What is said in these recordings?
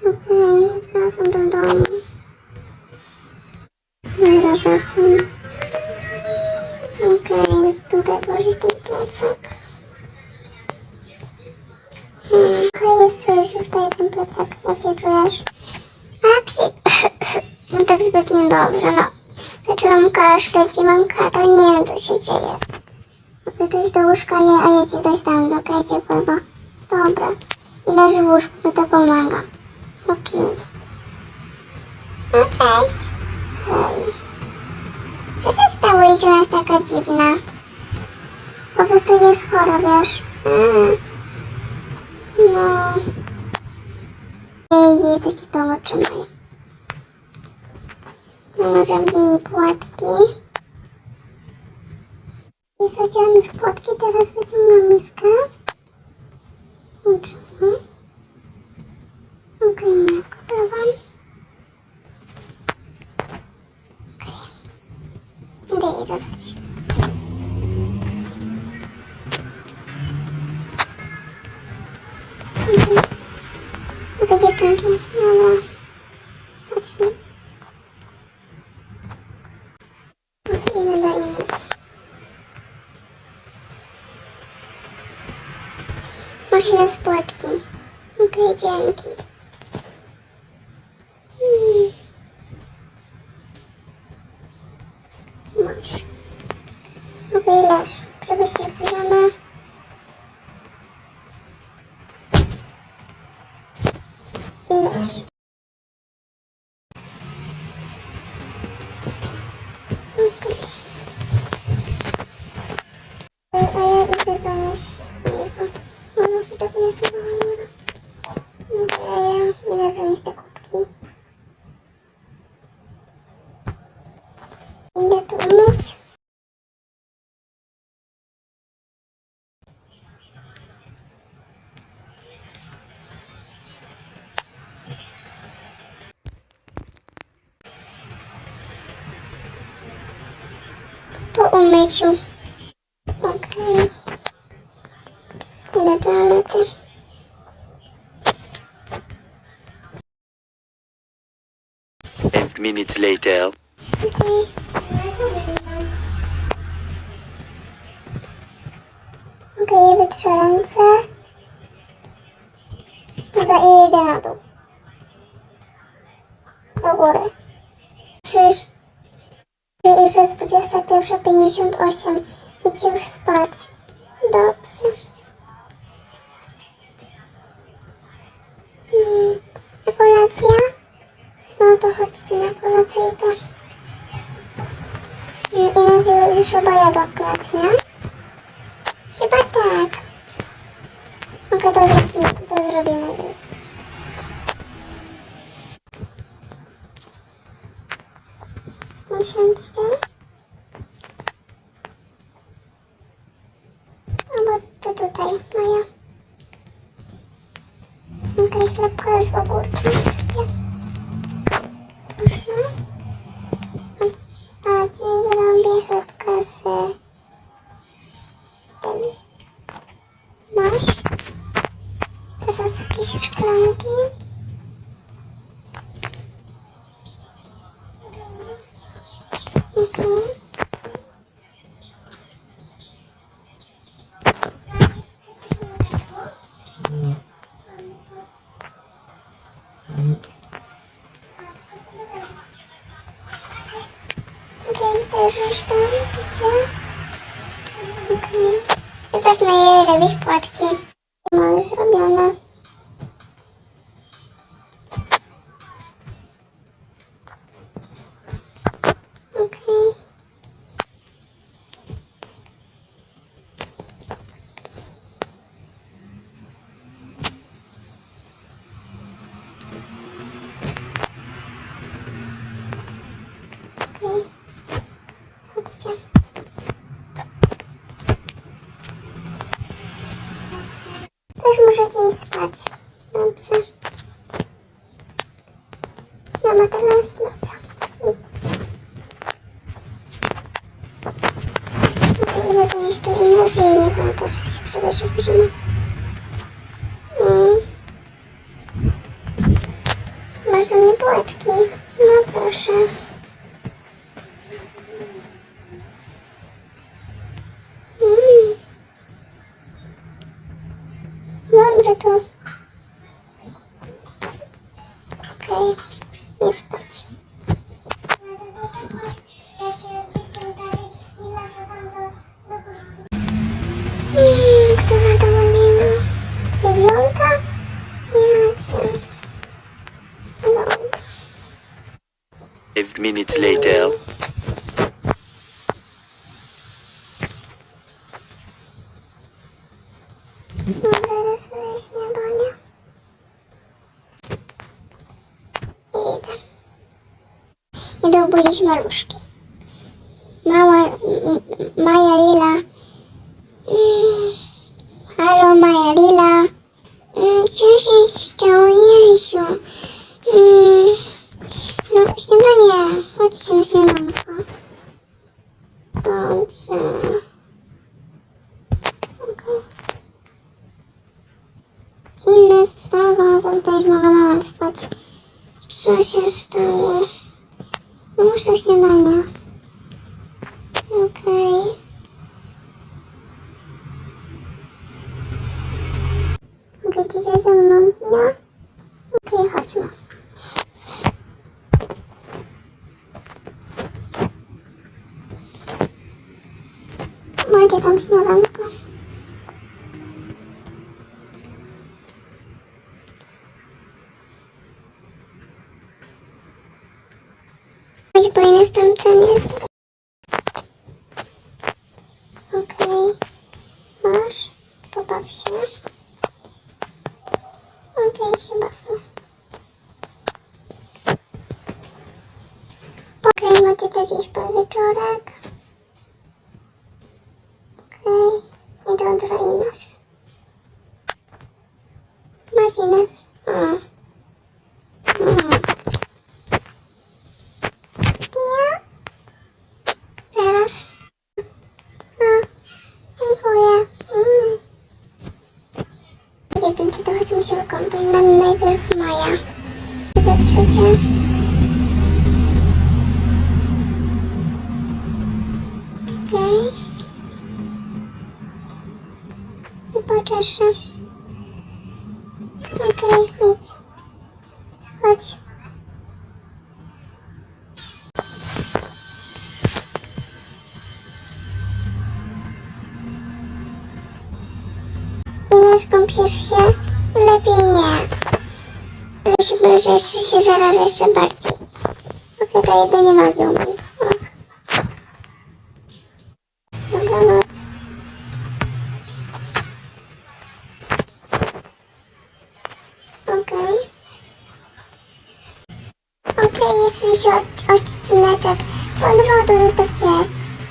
Okej, wracam do domu. Zaraz Okej, tutaj włożyć ten plecak. Okej, jest już tutaj ten plecak. Jak się czujesz? A, psi... No tak zbyt niedobrze, no. Zaczynam kaszleć i mam katar, nie wiem co się dzieje. Mogę iść do łóżka, a ja ci coś dam, okej, ciepłego. Dobra. I leży w łóżku, mi to pomaga. No cześć. Hej. Co się stało, Idziu jest taka dziwna? Po prostu jest chora, wiesz? Mm. No. Jej, jej, coś ci pomóc, trzymaj. Założę jej płatki. I zadziałam już płatki, teraz wyciągam miskę. Uczymy. Okej, mleko dawam. Mhm. Okej, dziewczynki. Dobra. Chodźmy. Idę do Ines. Maszyna z płatki. Okej, dzięki. Hmm. Masz. Okej, leż. Żebyś się w Po umyciu. Okej. Idę do toalety. Five minutes later. Okej. Okej, wytrzę ręce. Dobra, i idę na dół. Do góry. Trzy. Trzy, już jest 21.58. Idźcie już spać. Dobrze. Hmm. No to chodźcie na kolacyjkę. I nas ju- już chyba jadła kolację? Chyba tak. Okej, to zrobimy, to zrobimy. Usiądźcie. Albo to tutaj, moja. Okej, chlebka z ogórkiem sobie. Proszę. A ci zrobię chlebka z tym. Masz? Teraz jakieś szklanki. Mhm. Okej, to już jest tam, widzicie? Okej. Zacznę jej robić płatki. Mam już zrobione. Okej. Okej. Chodźcie. Też spać. Dobrze. Mama teraz dobra. Ile zanieść to Ines i nie wiem, też się przebierze w piżamę. Mm. płatki. No proszę. Nie spać. Mm, Która to godzina? Dziewiąta? Ja cię. No. Five minutes later. Idę obudzić maluszki. Mała, Maja Lila. Mm. Halo, Maja Lila. Co się stało, Jezu? Mm. No, śniadanie. Chodźcie na śniadanko. Dobrze. Okej. Inna wstała, zostać mogła mama spać. Co się stało? No muszę śniadania. Okej. Będziecie ze mną, no? Okej, chodźmy. Macie tam śniadanko. Bo jestem ten jest. Okej. Masz. Pobaw się. Okej, się bawmy. Okej, macie to gdzieś po wieczorek. Okej. I dobra, Ines. Masz Ines. Mm. Mm. Ja? Teraz. A, dziękuję. Mm. Dziewiąty to chodźmy się kąpać. Nam najpierw Maja. Wietrzycie. Okej. I poczeszę. Okej, chodź. Chodź. I nie skąpiesz się? Lepiej nie. Ja się boję, że jeszcze się zarażę jeszcze bardziej. Okej, to jedynie nogi. Dobranoc. Okej. Okej, jeśli się od, odcineczek podobał, to zostawcie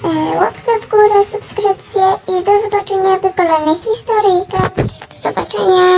e, łapkę w górę, subskrypcję i do zobaczenia w kolejnych historyjkach. Do zobaczenia.